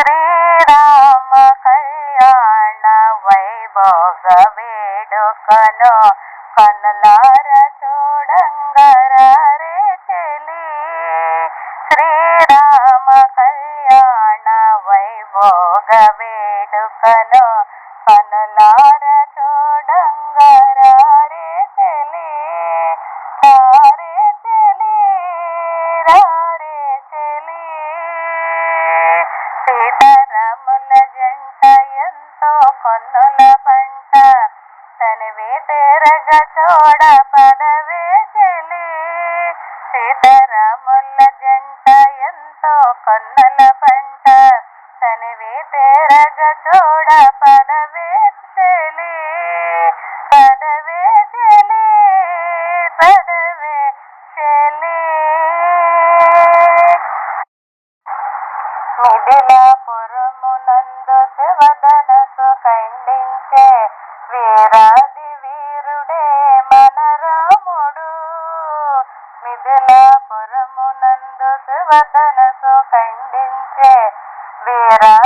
శ్రీరామ కళ్యాణ వైభోగ వేడుకను కనలార చూడంగరే చెలి శ్రీరామ కళ్యాణ వైభోగ వేడుకను ఎంతో కొన్నుల పంట తనివి తేరగ చూడ పదవే చెలి పదవే చెలి పదవే చెలి మిథిలాపురమునందు శివధనసు ఖండించే వీరాది వీరుడే మన రాముడు మిథిలాపురమునందు శివధనసు ఖండించే వీరాది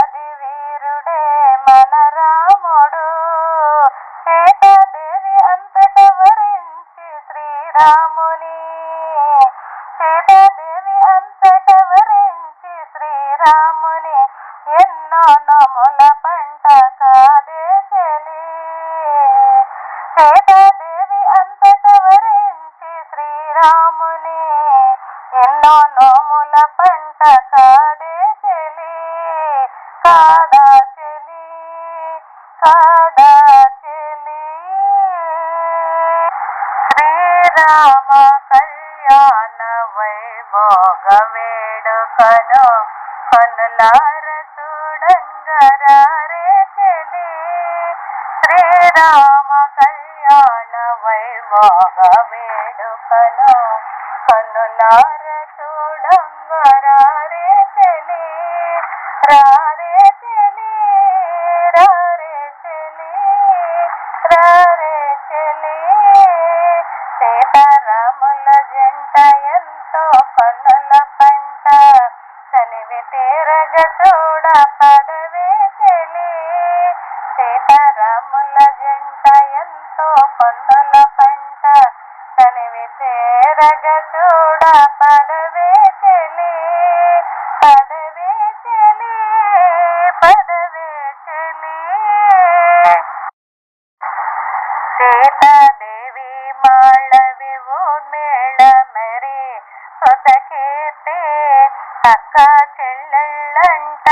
వేడుకను కనులార చూడంగరారే చెలి. శ్రీరామ కళ్యాణ వైభోగ వేడుకను కనులార చూడంగరారే చెలి. రారే చెలి రారే చెలి రారే చెలి. సీతారాముల జంట ఎంతో కన్నుల తనివి తీరగ చూడ పదవే చెలి. సీతారాముల జంట ఎంతో కన్నుల పంట. తనివి తీరగ చూడ పదవే చెలి. పదవే చెలి పదవే చెలి. సీతాదేవి మాళవి ఊర్మిళ మరి సొతకీర్తి అక్క చెల్లెళ్ళంట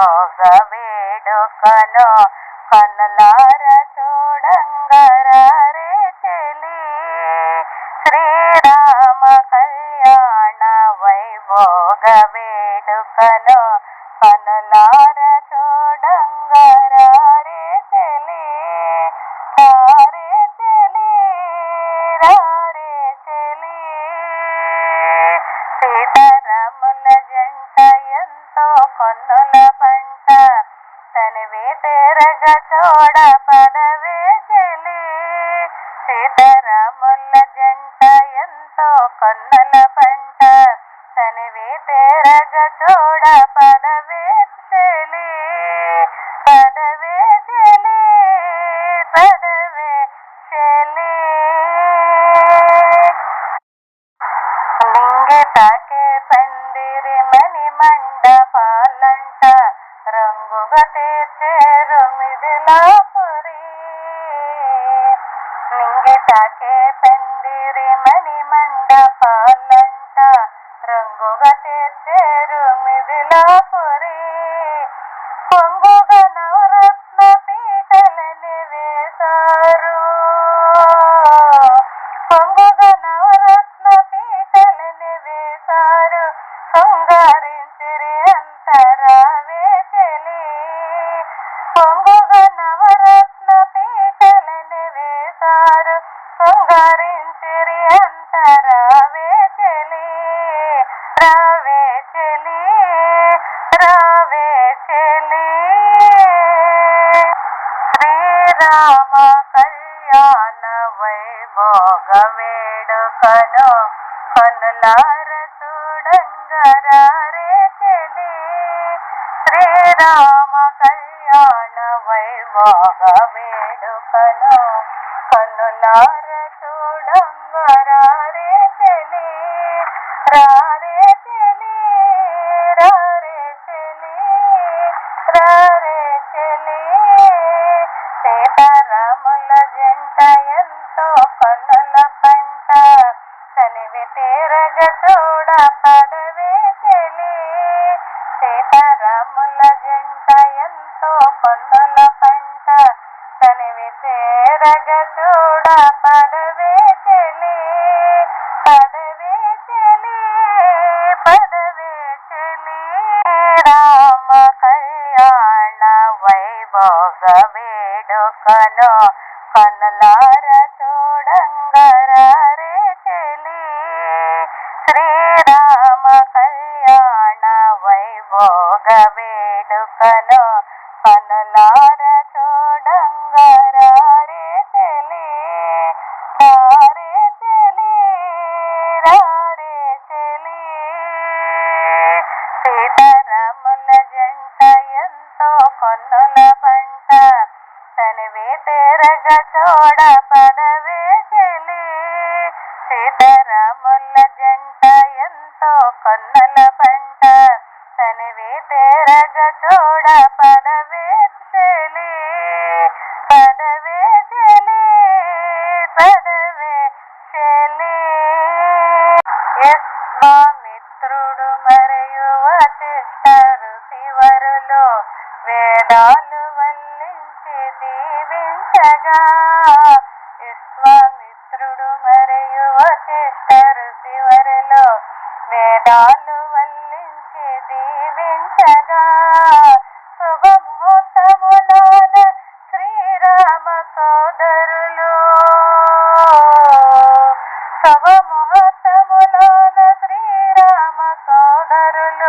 వైభోగ వేడుకను కనులార చూడంగరే చెలి. శ్రీరామ కళ్యాణ వైభోగ వేడుకను కనులార చూడంగ సీతారాముల జంట ఎంతో కొన్నుల పంట. తనివి తేరగ చూడ పదవే చెలి. పదవే చెలి పదవే చెలి. లింగి తాకే పందిరి మణి మండపాలంట రంగుగా తీర్చేరు మిదిలాపురి నింగిటాకే పందిరి మణి మండపాలంట. రంగుగా తీర్చేరు మిదిలాపురి కళ్యాణ వేడుకలో వేడుకను కనులార చూడంగరారే చెలి రారే చెలి రారే చెలి రారే చెలి. సీతారాముల జంట ఎంతో కన్నుల పంట తనివి తీరగ చూడ పడవే చెలి. సీతారాముల జంట ఎంతో కన్నుల పంట తనివి చేరగ చూడ పదవే చెలి పదవే చెలి పదవే చెలి. రామ కళ్యాణ వైభోగ వేడుకను కనులార చూడంగరే చెలి. శ్రీ వేడుకలో పనులార చూడంగా తనివి తెరగ చూడ పదవే చెలి పదవే చెలి పదవే చెలి. యస్వామిత్రుడు మరియు వశిష్ఠరు శివరులో వేదాలు వల్లించి దీవించగా విశ్వామిత్రుడు మరియు వశిష్ఠరు శివరులో వేదాలు వల్లించి దీవించగా శుభముహూర్తములోన శ్రీరామ సోదరులు. శుభముహూర్తములోన శ్రీరామ సోదరులు.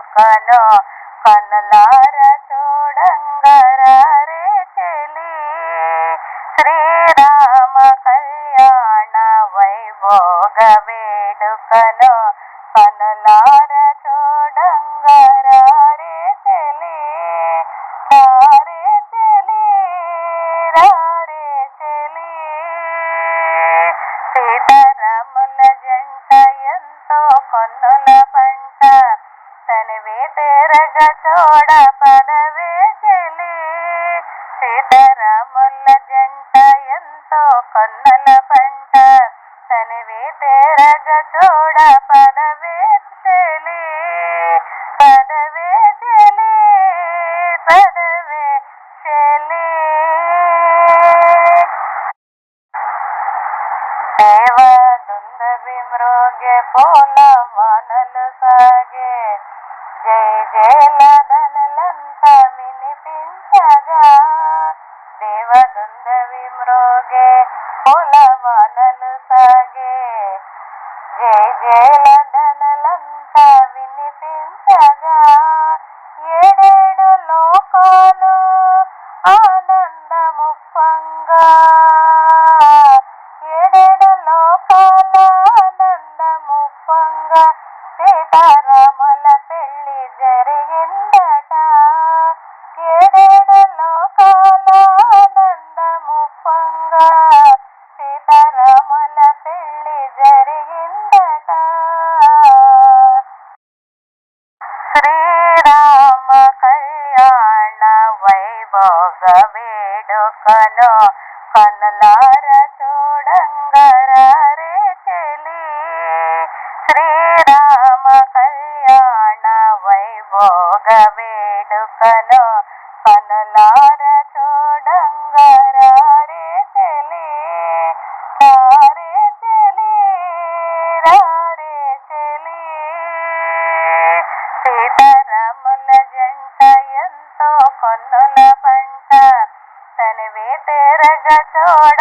వేడుకను కనులార చూడంగరే చెలి. శ్రీరామ కళ్యాణ వైభోగ వేడుకను కనులార సీతారాముల జంట ఎంతో కొన్నుల పంట. తనివి తేరగ చూడ పదవే చెలి పదవే చెలి పదవే చెలి. దేవ దుందవి మ్రోగే పోల వానలు సాగే జయ జయలదనలంత వినిపించగా దేవదుందవి విమ్రోగే పోల సాగే. జయ జయలదనలంత వినిపించగా ఏడేడు లోక భోగ వేడుకలో పనులార చూడంగరారే తెలి రారే తెలి రే తెలి సీతారాముల జంట ఎంతో కొన్నుల పంట తనివి తెరగ చూడ